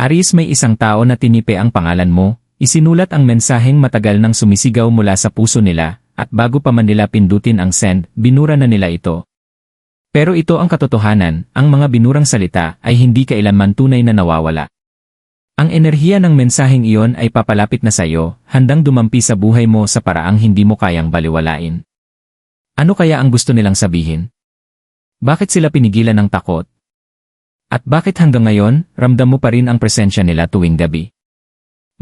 Aris may isang tao na tinipe ang pangalan mo, isinulat ang mensaheng matagal nang sumisigaw mula sa puso nila, at bago pa man nila pindutin ang send, binura na nila ito. Pero ito ang katotohanan, ang mga binurang salita ay hindi kailanman tunay na nawawala. Ang enerhiya ng mensaheng iyon ay papalapit na sa iyo, handang dumampi sa buhay mo sa paraang hindi mo kayang baliwalain. Ano kaya ang gusto nilang sabihin? Bakit sila pinigilan ng takot? At bakit hanggang ngayon, ramdam mo pa rin ang presensya nila tuwing gabi?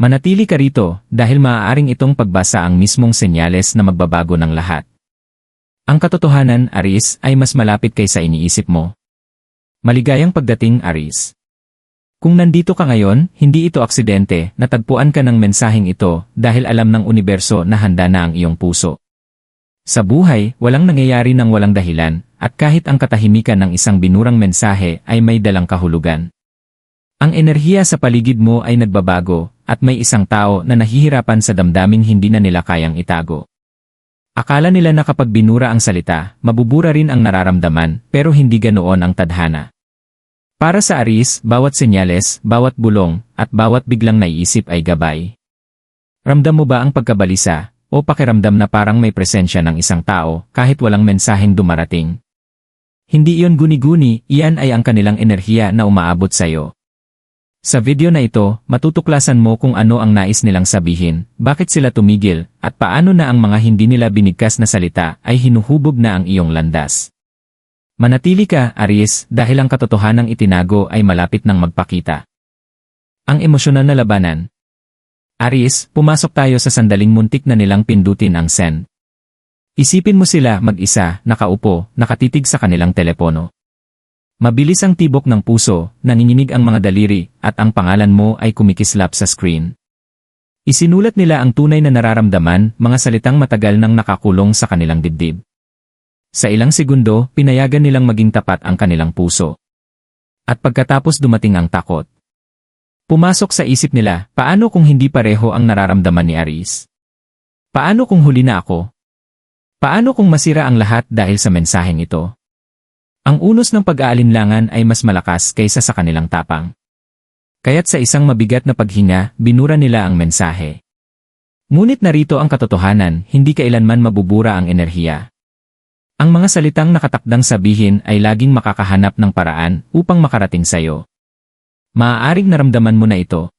Manatili ka rito dahil maaaring itong pagbasa ang mismong senyales na magbabago ng lahat. Ang katotohanan, Aris, ay mas malapit kaysa iniisip mo. Maligayang pagdating, Aris. Kung nandito ka ngayon, hindi ito aksidente, natagpuan ka ng mensaheng ito dahil alam ng universo na handa na ang iyong puso. Sa buhay, walang nangyayari ng walang dahilan, at kahit ang katahimikan ng isang binurang mensahe ay may dalang kahulugan. Ang enerhiya sa paligid mo ay nagbabago, at may isang tao na nahihirapan sa damdaming hindi na nila kayang itago. Akala nila na kapag binura ang salita, mabubura rin ang nararamdaman, pero hindi ganoon ang tadhana. Para sa Aris, bawat senyales, bawat bulong, at bawat biglang naiisip ay gabay. Ramdam mo ba ang pagkabalisa, o pakiramdam na parang may presensya ng isang tao kahit walang mensaheng dumarating? Hindi iyon guni-guni, iyan ay ang kanilang enerhiya na umaabot sa iyo. Sa video na ito, matutuklasan mo kung ano ang nais nilang sabihin, bakit sila tumigil, at paano na ang mga hindi nila binigkas na salita ay hinuhubog na ang iyong landas. Manatili ka, Aries, dahil ang katotohanang itinago ay malapit ng magpakita. Ang emosyonal na labanan. Aries, pumasok tayo sa sandaling muntik na nilang pindutin ang send. Isipin mo sila mag-isa, nakaupo, nakatitig sa kanilang telepono. Mabilis ang tibok ng puso, nanginginig ang mga daliri, at ang pangalan mo ay kumikislap sa screen. Isinulat nila ang tunay na nararamdaman, mga salitang matagal nang nakakulong sa kanilang dibdib. Sa ilang segundo, pinayagan nilang maging tapat ang kanilang puso. At pagkatapos dumating ang takot. Pumasok sa isip nila, paano kung hindi pareho ang nararamdaman ni Aris? Paano kung huli na ako? Paano kung masira ang lahat dahil sa mensaheng ito? Ang unos ng pag-aalinlangan ay mas malakas kaysa sa kanilang tapang. Kaya't sa isang mabigat na paghinga, binura nila ang mensahe. Ngunit narito ang katotohanan, hindi kailanman mabubura ang enerhiya. Ang mga salitang nakatakdang sabihin ay laging makakahanap ng paraan upang makarating sa iyo. Maaaring naramdaman mo na ito.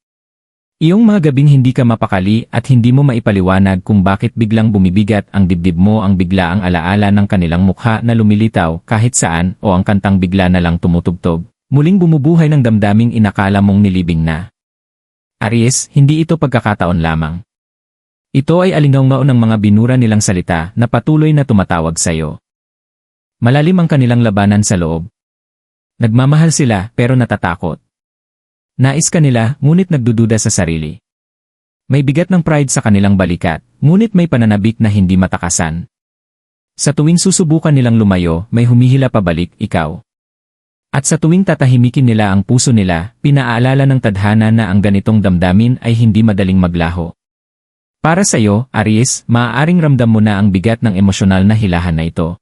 Iyong mga gabing hindi ka mapakali at hindi mo maipaliwanag kung bakit biglang bumibigat ang dibdib mo ang bigla ang alaala ng kanilang mukha na lumilitaw kahit saan o ang kantang bigla na lang tumutugtog. Muling bumubuhay ng damdaming inakala mong nilibing na. Aries, hindi ito pagkakataon lamang. Ito ay alingaw ng mga binura nilang salita na patuloy na tumatawag sa iyo. Malalim ang kanilang labanan sa loob. Nagmamahal sila pero natatakot. Nais kanila ngunit nagdududa sa sarili. May bigat ng pride sa kanilang balikat, ngunit may pananabik na hindi matakasan. Sa tuwing susubukan nilang lumayo, may humihila pabalik, ikaw. At sa tuwing tatahimikin nila ang puso nila, pinaalala ng tadhana na ang ganitong damdamin ay hindi madaling maglaho. Para sa iyo, Aries, maaaring ramdam mo na ang bigat ng emosyonal na hilahan na ito.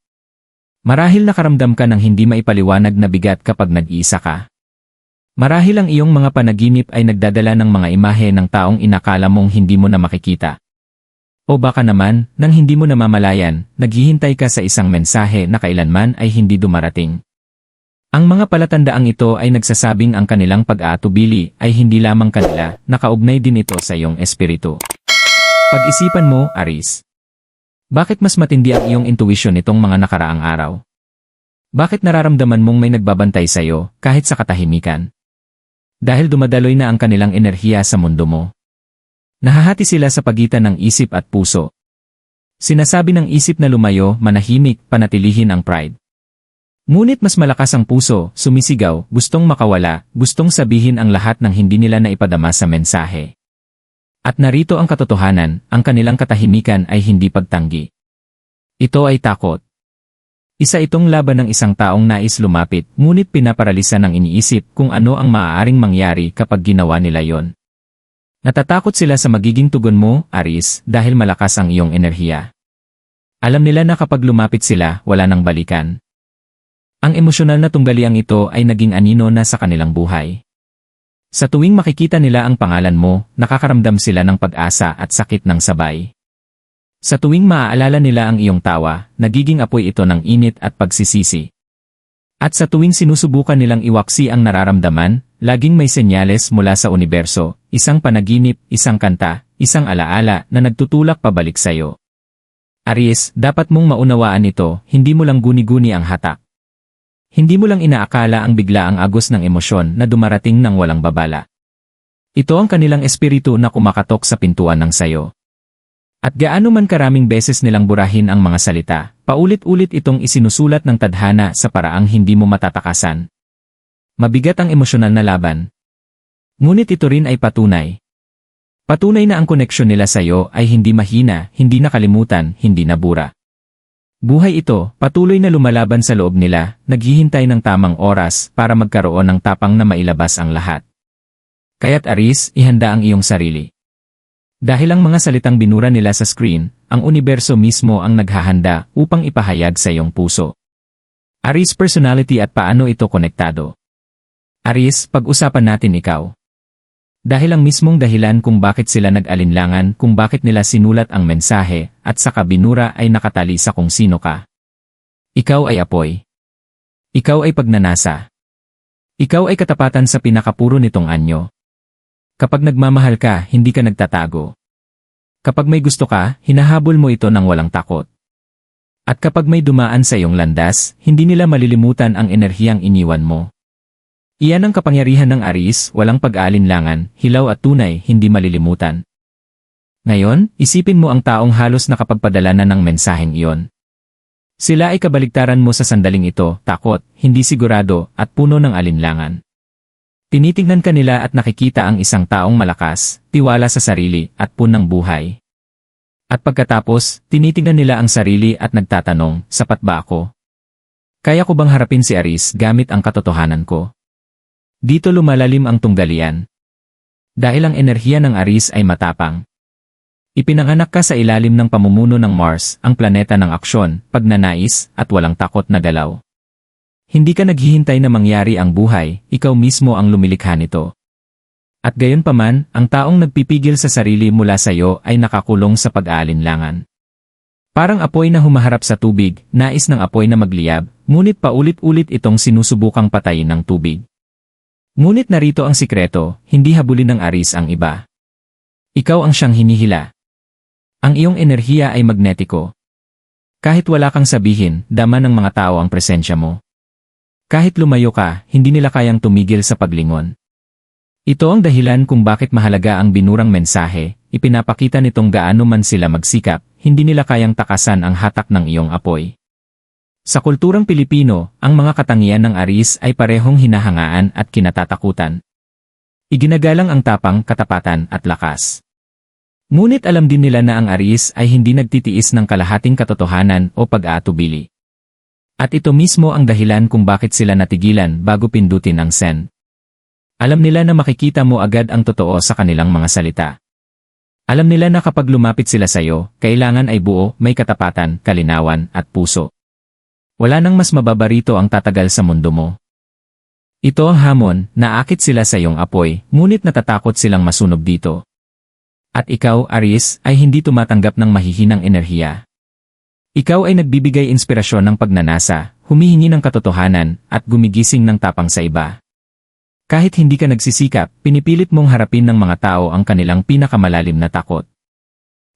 Marahil nakaramdam ka ng hindi maipaliwanag na bigat kapag nag-iisa ka. Marahil ang iyong mga panaginip ay nagdadala ng mga imahe ng taong inakala mong hindi mo na makikita. O baka naman, nang hindi mo namamalayan, naghihintay ka sa isang mensahe na kailanman ay hindi dumarating. Ang mga palatandaang ito ay nagsasabing ang kanilang pag-aatubili ay hindi lamang kanila, nakaugnay din ito sa iyong espiritu. Pag-isipan mo, Aris. Bakit mas matindi ang iyong intuition nitong mga nakaraang araw? Bakit nararamdaman mong may nagbabantay sa iyo kahit sa katahimikan? Dahil dumadaloy na ang kanilang enerhiya sa mundo mo. Nahahati sila sa pagitan ng isip at puso. Sinasabi ng isip na lumayo, manahimik, panatilihin ang pride. Ngunit mas malakas ang puso, sumisigaw, gustong makawala, gustong sabihin ang lahat ng hindi nila na ipadama sa mensahe. At narito ang katotohanan, ang kanilang katahimikan ay hindi pagtanggi. Ito ay takot. Isa itong laban ng isang taong nais lumapit, ngunit pinaparalisa ng iniisip kung ano ang maaaring mangyari kapag ginawa nila yon. Natatakot sila sa magiging tugon mo, Aris, dahil malakas ang iyong enerhiya. Alam nila na kapag lumapit sila, wala nang balikan. Ang emosyonal na tunggaliang ito ay naging anino na sa kanilang buhay. Sa tuwing makikita nila ang pangalan mo, nakakaramdam sila ng pag-asa at sakit ng sabay. Sa tuwing maaalala nila ang iyong tawa, nagiging apoy ito ng init at pagsisisi. At sa tuwing sinusubukan nilang iwaksi ang nararamdaman, laging may senyales mula sa universo, isang panaginip, isang kanta, isang alaala na nagtutulak pabalik sa'yo. Aries, dapat mong maunawaan ito, hindi mo lang guni-guni ang hatak. Hindi mo lang inaakala ang bigla ang agos ng emosyon na dumarating ng walang babala. Ito ang kanilang espiritu na kumakatok sa pintuan ng sayo. At gaano man karaming beses nilang burahin ang mga salita, paulit-ulit itong isinusulat ng tadhana sa paraang hindi mo matatakasan. Mabigat ang emosyonal na laban. Ngunit ito rin ay patunay. Patunay na ang koneksyon nila sa iyo ay hindi mahina, hindi nakalimutan, hindi nabura. Buhay ito, patuloy na lumalaban sa loob nila, naghihintay ng tamang oras para magkaroon ng tapang na mailabas ang lahat. Kaya't Aris, ihanda ang iyong sarili. Dahil ang mga salitang binura nila sa screen, ang universo mismo ang naghahanda upang ipahayag sa iyong puso. Aris personality at paano ito konektado. Aris, pag-usapan natin ikaw. Dahil ang mismong dahilan kung bakit sila nag-alinlangan kung bakit nila sinulat ang mensahe at sa kabinura ay nakatali sa kung sino ka. Ikaw ay apoy. Ikaw ay pagnanasa. Ikaw ay katapatan sa pinakapuro nitong anyo. Kapag nagmamahal ka, hindi ka nagtatago. Kapag may gusto ka, hinahabol mo ito ng walang takot. At kapag may dumaan sa iyong landas, hindi nila malilimutan ang enerhiyang iniwan mo. Iyan ang kapangyarihan ng Aris, walang pag-aalinlangan, hilaw at tunay, hindi malilimutan. Ngayon, isipin mo ang taong halos nakapagpadala na ng mensaheng iyon. Sila ay kabaligtaran mo sa sandaling ito, takot, hindi sigurado, at puno ng alinlangan. Tinitingnan ka nila at nakikita ang isang taong malakas, tiwala sa sarili, at punang buhay. At pagkatapos, tinitingnan nila ang sarili at nagtatanong, sapat ba ako? Kaya ko bang harapin si Aris gamit ang katotohanan ko? Dito lumalalim ang tunggalian. Dahil ang enerhiya ng Aris ay matapang. Ipinanganak ka sa ilalim ng pamumuno ng Mars, ang planeta ng aksyon, pagnanais, at walang takot na galaw. Hindi ka naghihintay na mangyari ang buhay, ikaw mismo ang lumilikha nito. At gayon paman, ang taong nagpipigil sa sarili mula sa iyo ay nakakulong sa pag-aalinlangan. Parang apoy na humaharap sa tubig, nais ng apoy na magliyab, ngunit paulit-ulit itong sinusubukang patayin ng tubig. Ngunit narito ang sikreto, hindi habulin ng aris ang iba. Ikaw ang siyang hinihila. Ang iyong enerhiya ay magnetiko. Kahit wala kang sabihin, dama ng mga tao ang presensya mo. Kahit lumayo ka, hindi nila kayang tumigil sa paglingon. Ito ang dahilan kung bakit mahalaga ang binurang mensahe, ipinapakita nitong gaano man sila magsikap, hindi nila kayang takasan ang hatak ng iyong apoy. Sa kulturang Pilipino, ang mga katangian ng aris ay parehong hinahangaan at kinatatakutan. Iginagalang ang tapang, katapatan at lakas. Ngunit alam din nila na ang aris ay hindi nagtitiis ng kalahating katotohanan o pag-aatubili. At ito mismo ang dahilan kung bakit sila natigilan bago pindutin ang send. Alam nila na makikita mo agad ang totoo sa kanilang mga salita. Alam nila na kapag lumapit sila sa iyo, kailangan ay buo, may katapatan, kalinawan, at puso. Wala nang mas mababarito ang tatagal sa mundo mo. Ito ang hamon, naakit sila sa iyong apoy, ngunit natatakot silang masunog dito. At ikaw, Aris, ay hindi tumatanggap ng mahihinang enerhiya. Ikaw ay nagbibigay inspirasyon ng pagnanasa, humihingi ng katotohanan, at gumigising ng tapang sa iba. Kahit hindi ka nagsisikap, pinipilit mong harapin ng mga tao ang kanilang pinakamalalim na takot.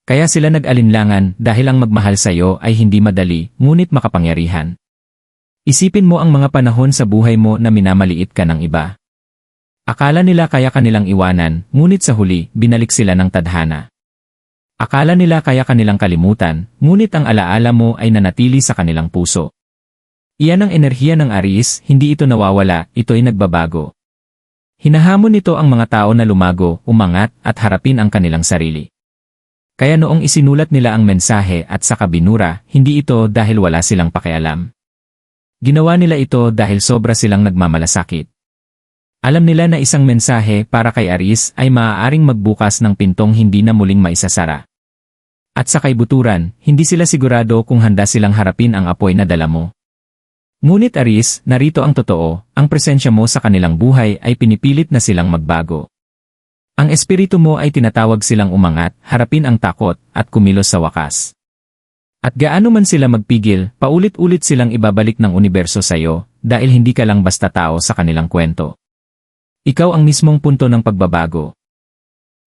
Kaya sila nag-alinlangan dahil ang magmahal sa iyo ay hindi madali, ngunit makapangyarihan. Isipin mo ang mga panahon sa buhay mo na minamaliit ka ng iba. Akala nila kaya kanilang iwanan, ngunit sa huli, binalik sila ng tadhana. Akala nila kaya kanilang kalimutan, ngunit ang alaala mo ay nanatili sa kanilang puso. Iyan ang enerhiya ng Aris, hindi ito nawawala, ito ay nagbabago. Hinahamon nito ang mga tao na lumago, umangat, at harapin ang kanilang sarili. Kaya noong isinulat nila ang mensahe at sa kabinura, hindi ito dahil wala silang pakialam. Ginawa nila ito dahil sobra silang nagmamalasakit. Alam nila na isang mensahe para kay Aris ay maaaring magbukas ng pintong hindi na muling maisasara. At sa kaibuturan, hindi sila sigurado kung handa silang harapin ang apoy na dala mo. Ngunit Aris, narito ang totoo, ang presensya mo sa kanilang buhay ay pinipilit na silang magbago. Ang espiritu mo ay tinatawag silang umangat, harapin ang takot, at kumilos sa wakas. At gaano man sila magpigil, paulit-ulit silang ibabalik ng universo sa iyo, dahil hindi ka lang basta tao sa kanilang kwento. Ikaw ang mismong punto ng pagbabago.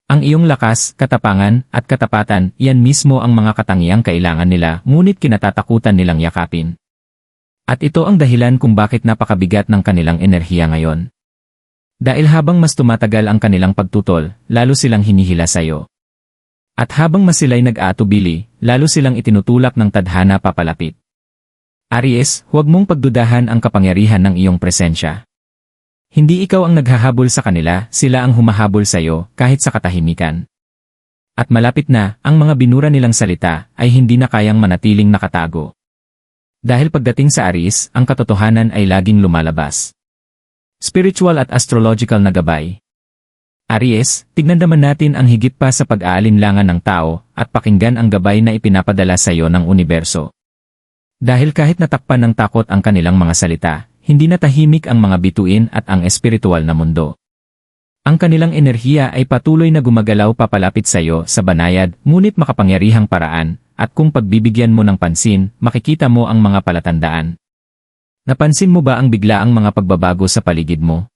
Ang iyong lakas, katapangan, at katapatan, yan mismo ang mga katangiang kailangan nila, ngunit kinatatakutan nilang yakapin. At ito ang dahilan kung bakit napakabigat ng kanilang enerhiya ngayon. Dahil habang mas tumatagal ang kanilang pagtutol, lalo silang hinihila sa iyo. At habang mas sila'y nag-aatubili, lalo silang itinutulak ng tadhana papalapit. Aries, huwag mong pagdudahan ang kapangyarihan ng iyong presensya. Hindi ikaw ang naghahabol sa kanila, sila ang humahabol sa iyo, kahit sa katahimikan. At malapit na, ang mga binura nilang salita ay hindi na kayang manatiling nakatago. Dahil pagdating sa Aris, ang katotohanan ay laging lumalabas. Spiritual at astrological na gabay. Aries, tignan naman natin ang higit pa sa pag-aalinlangan ng tao at pakinggan ang gabay na ipinapadala sa iyo ng universo. Dahil kahit natakpan ng takot ang kanilang mga salita, hindi na tahimik ang mga bituin at ang espiritual na mundo. Ang kanilang enerhiya ay patuloy na gumagalaw papalapit sa iyo sa banayad, ngunit makapangyarihang paraan, at kung pagbibigyan mo ng pansin, makikita mo ang mga palatandaan. Napansin mo ba ang biglaang mga pagbabago sa paligid mo?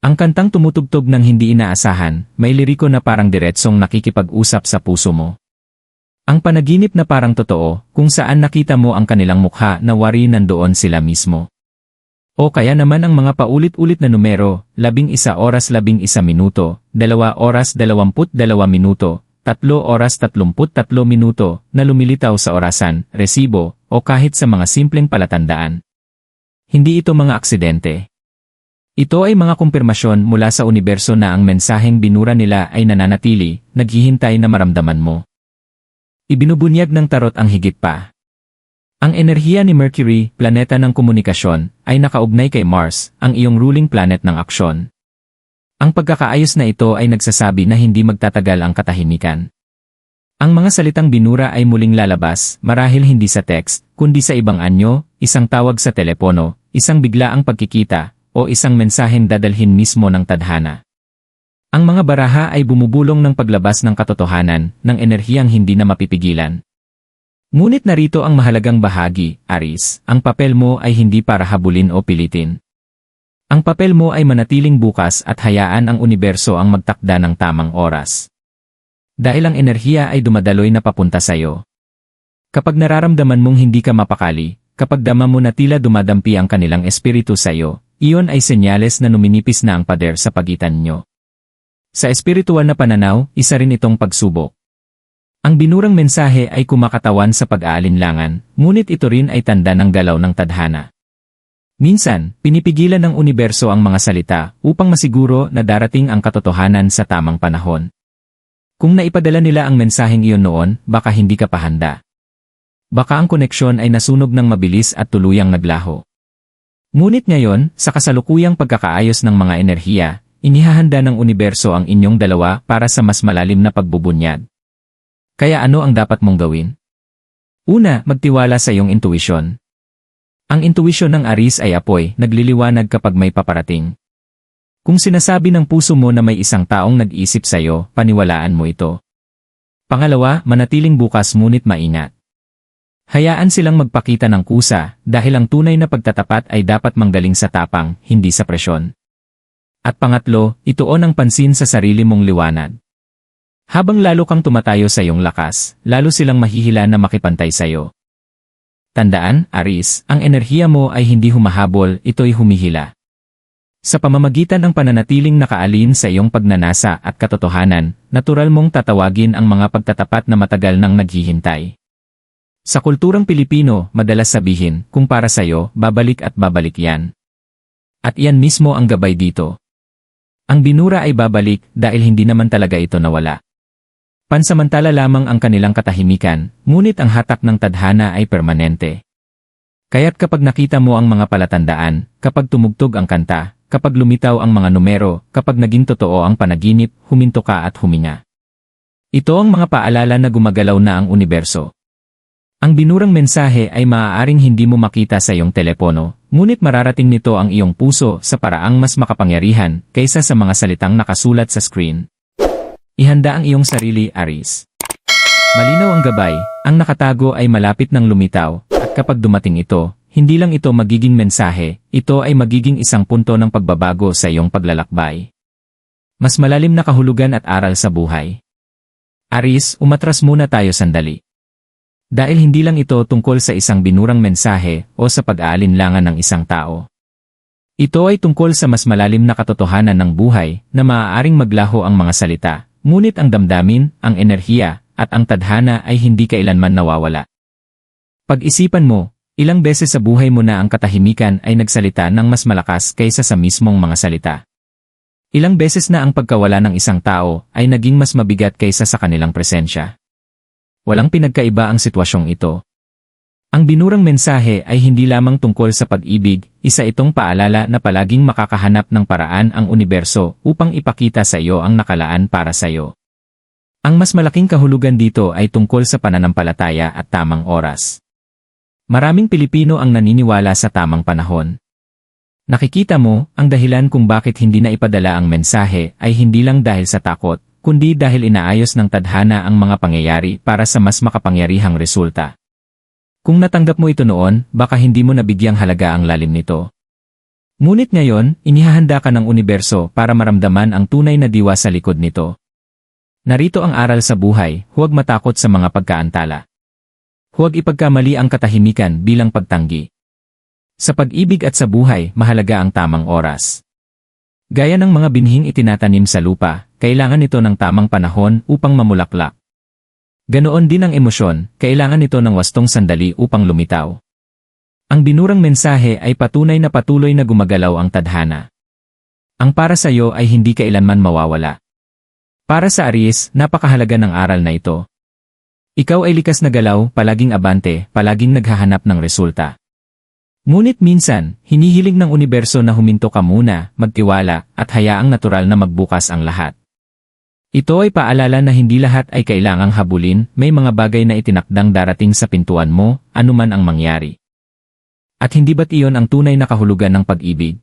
Ang kantang tumutugtog ng hindi inaasahan, may liriko na parang diretsong nakikipag-usap sa puso mo. Ang panaginip na parang totoo, kung saan nakita mo ang kanilang mukha na wari nandoon sila mismo. O kaya naman ang mga paulit-ulit na numero, labing isa oras labing isa minuto, dalawa oras dalawamput dalawa minuto, 3 oras 33 minuto na lumilitaw sa orasan, resibo, o kahit sa mga simpleng palatandaan. Hindi ito mga aksidente. Ito ay mga kumpirmasyon mula sa universo na ang mensaheng binura nila ay nananatili, naghihintay na maramdaman mo. Ibinubunyag ng tarot ang higit pa. Ang enerhiya ni Mercury, planeta ng komunikasyon, ay nakaugnay kay Mars, ang iyong ruling planet ng aksyon. Ang pagkakaayos na ito ay nagsasabi na hindi magtatagal ang katahimikan. Ang mga salitang binura ay muling lalabas, marahil hindi sa text, kundi sa ibang anyo, isang tawag sa telepono, isang biglaang pagkikita, o isang mensaheng dadalhin mismo ng tadhana. Ang mga baraha ay bumubulong ng paglabas ng katotohanan, ng enerhiyang hindi na mapipigilan. Ngunit narito ang mahalagang bahagi, Aris, ang papel mo ay hindi para habulin o pilitin. Ang papel mo ay manatiling bukas at hayaan ang universo ang magtakda ng tamang oras. Dahil ang enerhiya ay dumadaloy na papunta sa iyo. Kapag nararamdaman mong hindi ka mapakali, kapag dama mo na tila dumadampi ang kanilang espiritu sa iyo, iyon ay senyales na numinipis na ang pader sa pagitan nyo. Sa espiritual na pananaw, isa rin itong pagsubok. Ang binurang mensahe ay kumakatawan sa pag-aalinlangan, ngunit ito rin ay tanda ng galaw ng tadhana. Minsan, pinipigilan ng universo ang mga salita upang masiguro na darating ang katotohanan sa tamang panahon. Kung naipadala nila ang mensaheng iyon noon, baka hindi ka pa handa. Baka ang koneksyon ay nasunog ng mabilis at tuluyang naglaho. Ngunit ngayon, sa kasalukuyang pagkakaayos ng mga enerhiya, inihahanda ng universo ang inyong dalawa para sa mas malalim na pagbubunyag. Kaya ano ang dapat mong gawin? Una, magtiwala sa iyong intuition. Ang intuwisyon ng Aris ay apoy, nagliliwanag kapag may paparating. Kung sinasabi ng puso mo na may isang taong nag-isip sa'yo, paniwalaan mo ito. Pangalawa, manatiling bukas ngunit maingat. Hayaan silang magpakita ng kusa, dahil ang tunay na pagtatapat ay dapat manggaling sa tapang, hindi sa presyon. At pangatlo, ituon ang pansin sa sarili mong liwanag. Habang lalo kang tumatayo sa iyong lakas, lalo silang mahihila na makipantay sa iyo. Tandaan, Aris, ang enerhiya mo ay hindi humahabol, ito'y humihila. Sa pamamagitan ng pananatiling nakaalin sa iyong pagnanasa at katotohanan, natural mong tatawagin ang mga pagtatapat na matagal nang naghihintay. Sa kulturang Pilipino, madalas sabihin, kung para sa'yo, babalik at babalik yan. At iyan mismo ang gabay dito. Ang binura ay babalik dahil hindi naman talaga ito nawala. Pansamantala lamang ang kanilang katahimikan, ngunit ang hatak ng tadhana ay permanente. Kaya't kapag nakita mo ang mga palatandaan, kapag tumugtog ang kanta, kapag lumitaw ang mga numero, kapag naging totoo ang panaginip, huminto ka at huminga. Ito ang mga paalala na gumagalaw na ang universo. Ang binurang mensahe ay maaaring hindi mo makita sa iyong telepono, ngunit mararating nito ang iyong puso sa paraang mas makapangyarihan kaysa sa mga salitang nakasulat sa screen. Ihanda ang iyong sarili, Aris. Malinaw ang gabay, ang nakatago ay malapit ng lumitaw, at kapag dumating ito, hindi lang ito magiging mensahe, ito ay magiging isang punto ng pagbabago sa iyong paglalakbay. Mas malalim na kahulugan at aral sa buhay. Aris, umatras muna tayo sandali. Dahil hindi lang ito tungkol sa isang binurang mensahe o sa pag-aalinlangan ng isang tao. Ito ay tungkol sa mas malalim na katotohanan ng buhay na maaaring maglaho ang mga salita, ngunit ang damdamin, ang enerhiya, at ang tadhana ay hindi kailanman nawawala. Pag-isipan mo, ilang beses sa buhay mo na ang katahimikan ay nagsalita ng mas malakas kaysa sa mismong mga salita. Ilang beses na ang pagkawala ng isang tao ay naging mas mabigat kaysa sa kanilang presensya. Walang pinagkaiba ang sitwasyong ito. Ang binurang mensahe ay hindi lamang tungkol sa pag-ibig, isa itong paalala na palaging makakahanap ng paraan ang universo upang ipakita sa iyo ang nakalaan para sa iyo. Ang mas malaking kahulugan dito ay tungkol sa pananampalataya at tamang oras. Maraming Pilipino ang naniniwala sa tamang panahon. Nakikita mo, ang dahilan kung bakit hindi na ipadala ang mensahe ay hindi lang dahil sa takot, kundi dahil inaayos ng tadhana ang mga pangyayari para sa mas makapangyarihang resulta. Kung natanggap mo ito noon, baka hindi mo nabigyang halaga ang lalim nito. Ngunit ngayon, inihahanda ka ng universo para maramdaman ang tunay na diwa sa likod nito. Narito ang aral sa buhay, huwag matakot sa mga pagkaantala. Huwag ipagkamali ang katahimikan bilang pagtanggi. Sa pag-ibig at sa buhay, mahalaga ang tamang oras. Gaya ng mga binhing itinatanim sa lupa, kailangan ito ng tamang panahon upang mamulaklak. Ganoon din ang emosyon, kailangan ito ng wastong sandali upang lumitaw. Ang binurang mensahe ay patunay na patuloy na gumagalaw ang tadhana. Ang para sa iyo ay hindi kailanman mawawala. Para sa Aries, napakahalaga ng aral na ito. Ikaw ay likas na galaw, palaging abante, palaging naghahanap ng resulta. Ngunit minsan, hinihiling ng universo na huminto ka muna, magtiwala, at hayaang natural na magbukas ang lahat. Ito ay paalala na hindi lahat ay kailangang habulin, may mga bagay na itinakdang darating sa pintuan mo, anuman ang mangyari. At hindi ba't iyon ang tunay na kahulugan ng pag-ibig?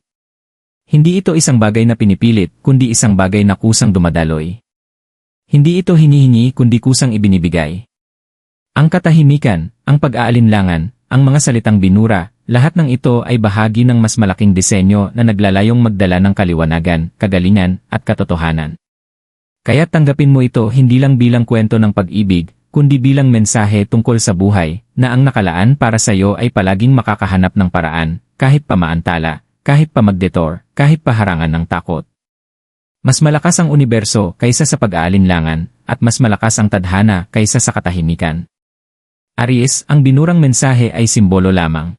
Hindi ito isang bagay na pinipilit, kundi isang bagay na kusang dumadaloy. Hindi ito hinihingi kundi kusang ibinibigay. Ang katahimikan, ang pag-aalinlangan, ang mga salitang binura, lahat ng ito ay bahagi ng mas malaking disenyo na naglalayong magdala ng kaliwanagan, kagalingan, at katotohanan. Kaya tanggapin mo ito hindi lang bilang kwento ng pag-ibig, kundi bilang mensahe tungkol sa buhay, na ang nakalaan para sa iyo ay palaging makakahanap ng paraan, kahit pamaantala, kahit pamagdetor, kahit paharangan ng takot. Mas malakas ang universo kaysa sa pag-aalinlangan, at mas malakas ang tadhana kaysa sa katahimikan. Aries, ang binurang mensahe ay simbolo lamang.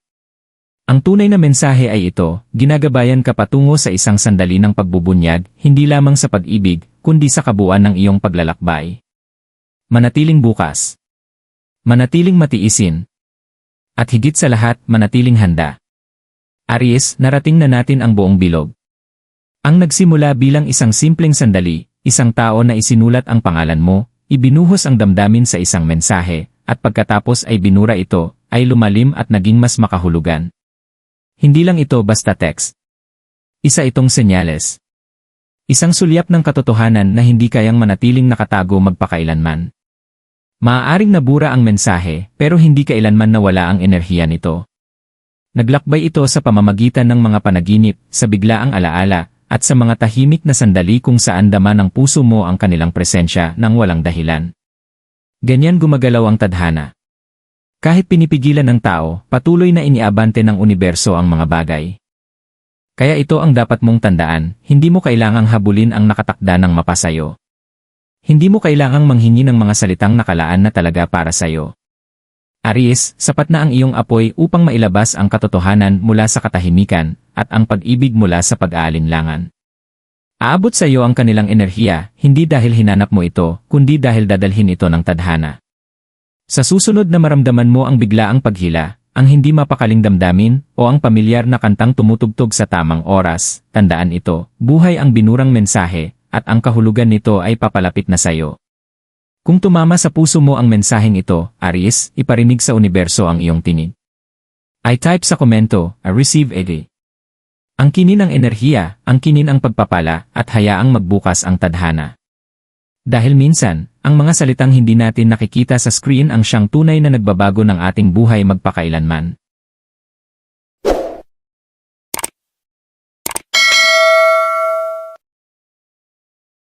Ang tunay na mensahe ay ito, ginagabayan ka patungo sa isang sandali ng pagbubunyag, hindi lamang sa pag-ibig, kundi sa kabuuan ng iyong paglalakbay. Manatiling bukas. Manatiling matiisin. At higit sa lahat, manatiling handa. Aries, narating na natin ang buong bilog. Ang nagsimula bilang isang simpleng sandali, isang tao na isinulat ang pangalan mo, ibinuhos ang damdamin sa isang mensahe, at pagkatapos ay binura ito, ay lumalim at naging mas makahulugan. Hindi lang ito basta text. Isa itong senyales. Isang sulyap ng katotohanan na hindi kayang manatiling nakatago magpakailanman. Maaaring nabura ang mensahe pero hindi kailanman nawala ang enerhiya nito. Naglakbay ito sa pamamagitan ng mga panaginip, sa biglaang alaala, at sa mga tahimik na sandali kung saan dama ng puso mo ang kanilang presensya nang walang dahilan. Ganyan gumagalaw ang tadhana. Kahit pinipigilan ng tao, patuloy na iniabante ng universo ang mga bagay. Kaya ito ang dapat mong tandaan, hindi mo kailangang habulin ang nakatakda ng mapasayo. Hindi mo kailangang manghingi ng mga salitang nakalaan na talaga para sayo. Aries, sapat na ang iyong apoy upang mailabas ang katotohanan mula sa katahimikan at ang pag-ibig mula sa pag-aalinlangan. Aabot sa iyo ang kanilang enerhiya, hindi dahil hinanap mo ito, kundi dahil dadalhin ito ng tadhana. Sa susunod na maramdaman mo ang biglaang paghila, ang hindi mapakaling damdamin, o ang pamilyar na kantang tumutugtog sa tamang oras, tandaan ito, buhay ang binurang mensahe, at ang kahulugan nito ay papalapit na sayo. Kung tumama sa puso mo ang mensaheng ito, Aries, iparinig sa universo ang iyong tinig. I type sa komento, I receive a day. Ang kinin ang enerhiya, ang kinin ang pagpapala, at hayaang magbukas ang tadhana. Dahil minsan, ang mga salitang hindi natin nakikita sa screen ang siyang tunay na nagbabago ng ating buhay magpakailanman.